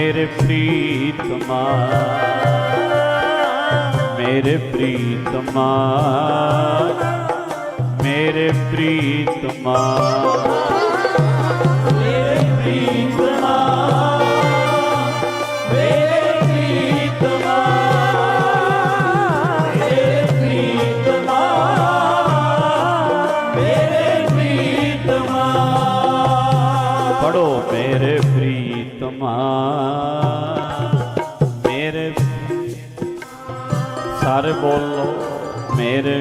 ਮੇਰੇ ਪ੍ਰੀਤਮਾ ਮੇਰੇ ਪ੍ਰੀਤਮਾ ਮੇਰੇ ਪ੍ਰੀਤਮਾ ਬੋਲੋ ਮੇਰੇ।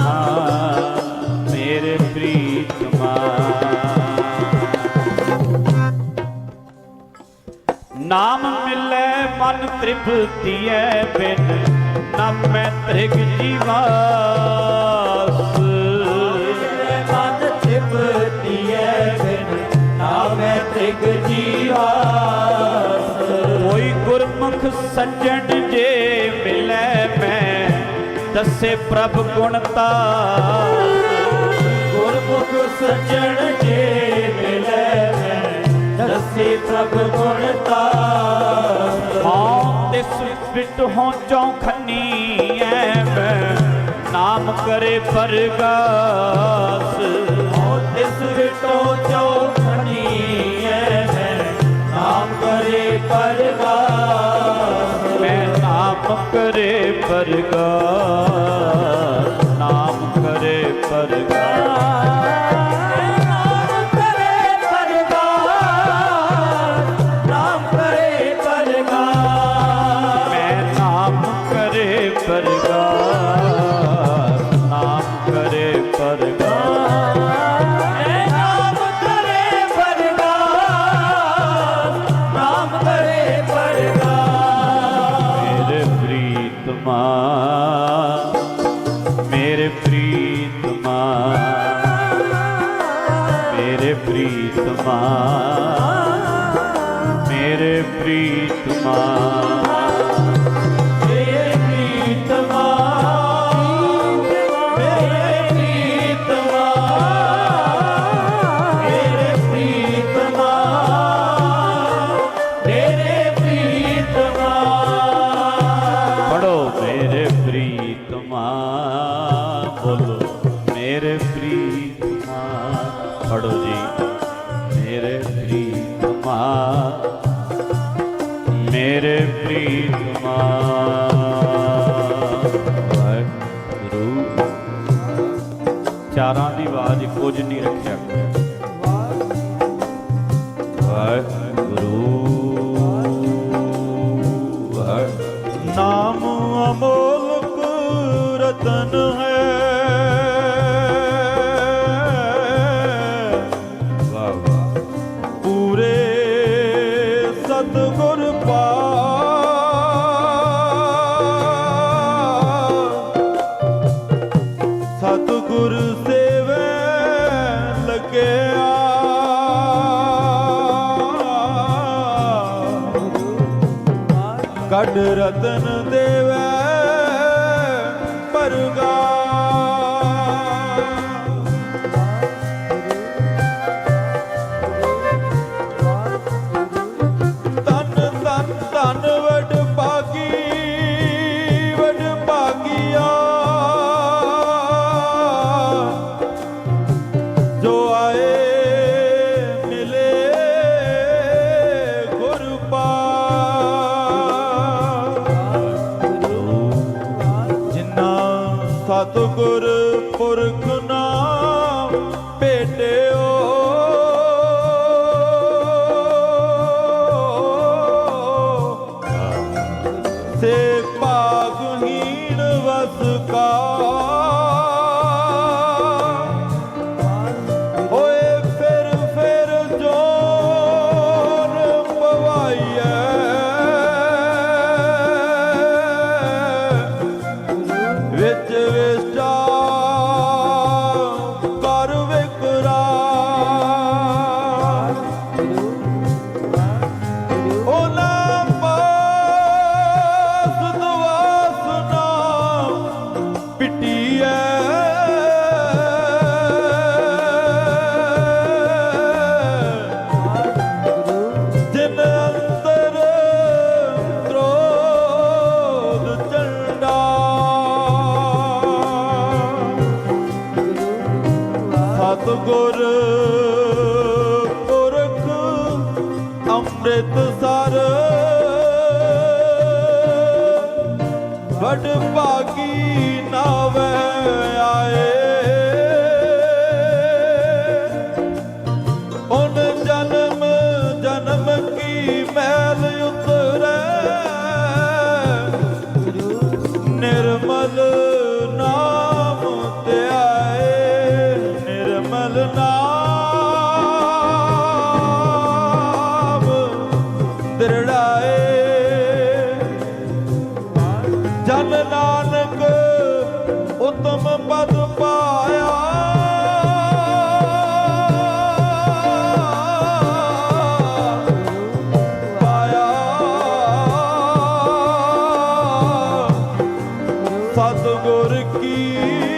ਹਾਂ ਮੇਰੇ ਪ੍ਰੀਤਮਾ। ਨਾਮ ਮਿਲੇ ਮਨ ਤ੍ਰਿਪਤੀਐ ਬਿਨ ਨਾ ਮੈਂ ਤ੍ਰਿਗ ਜੀਵਾਸ। ਮਨ ਤ੍ਰਿਪਤੀਐ ਬਿਨ ਨਾਮੈ ਤ੍ਰਿਗ ਜੀਵਾਸ। ਕੋਈ ਗੁਰਮੁਖ ਸੱਜਣ ਜੇ ਮੈਂ ਦੱਸੇ ਪ੍ਰਭ ਗੁਣਤਾ ਗੁਰਮੁਖ ਸੱਜਣ ਜੇ ਮਿਲੈ ਮੈਂ, ਦਸੇ ਪ੍ਰਭ ਗੁਣਤਾ ਹਾਂ ਤਿਸ ਵਿਟ ਹੋ ਚੌਖਨੀ ਐ ਮੈਂ, ਨਾਮ ਕਰੇ ਪਰਗਾਸ। ਹੋ ਤਿਸ ਵਿਟੋ ਚੌਖਣੀ ਐ ਮੈਂ, ਨਾਮ ਕਰੇ ਪਰਗਾਸ। ਕਰੇ ਪਰਗਾਰ ਨਾਮ ਕਰੇ ਪਰਗਾਰ। ਪਰਗਾਰ ਨਾਮ ਕਰੇ ਪਰਗਾਰ। प्रीतमा ਚਾਰਾਂ ਦੀ ਆਵਾਜ਼ ਕੁਝ ਨਹੀਂ ਰੱਖਿਆ ਕਰੋ। ਵਾਹਿਗੁਰੂ ਕੱਢ ਰਤਨ ਦੇਵੇ ਪਰਗਾ ਨਾਮ ਸਤਗੁਰ ਪੁਰਖ ਅੰਮ੍ਰਿਤ ਸਰ। ਵਡ ਭਾਗੀ ਨਾਵੇ ਦਰੜਾਏ ਜਨ ਨਾਨਕ ਉਤਮ ਪਦ ਪਾਇਆ। ਪਾਇਆ। ਸਤਗੁਰ ਕੀ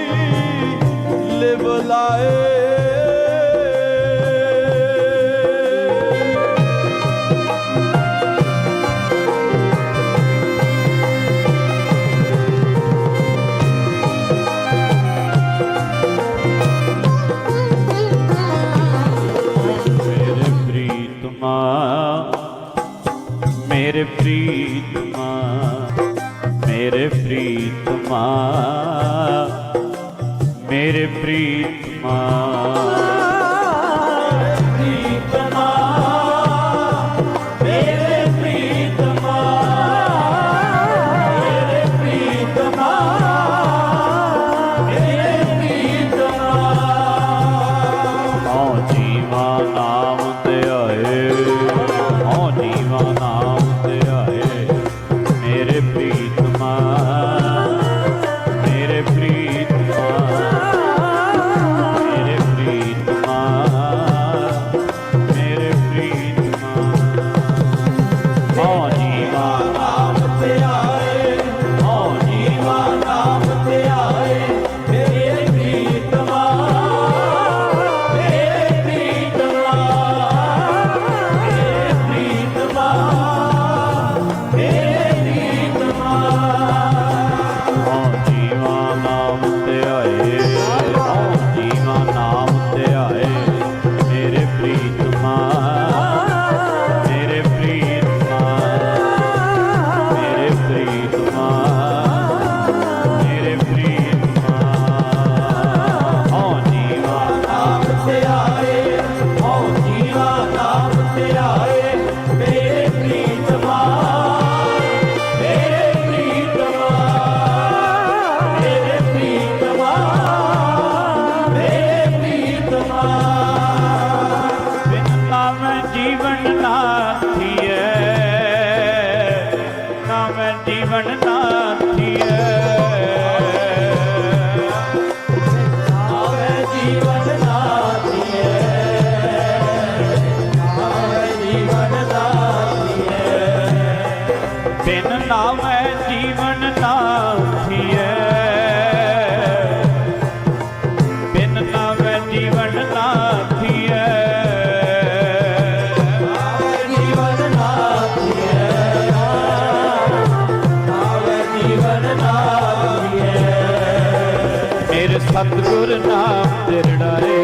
ਨਾਮ ਦਿਰੜਾਏ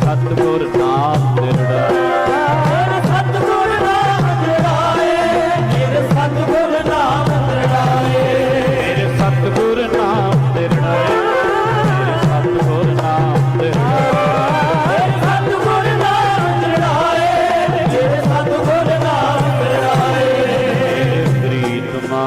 ਸਤਗੁਰ ਨਾਮ ਦਿਰੜਾਏ ਸਤਗੁਰ ਨਾਮ ਦਿਰੜਾਏ ਮੇਰੇ ਸਤਗੁਰ ਨਾਮ ਦਿਰੜਾਏ ਮੇਰੇ ਸਤਗੁਰ ਨਾਮ ਦਿਰੜਾਏ ਮੇਰੇ ਸਤਗੁਰ ਨਾਮ ਦਿਰੜਾਏ ਸਤਗੁਰ ਨਾਮ ਦਿਰੜਾਏ ਮੇਰੇ ਸਤਗੁਰ ਨਾਮ ਦਿਰੜਾਏ ਪ੍ਰੀਤਮਾ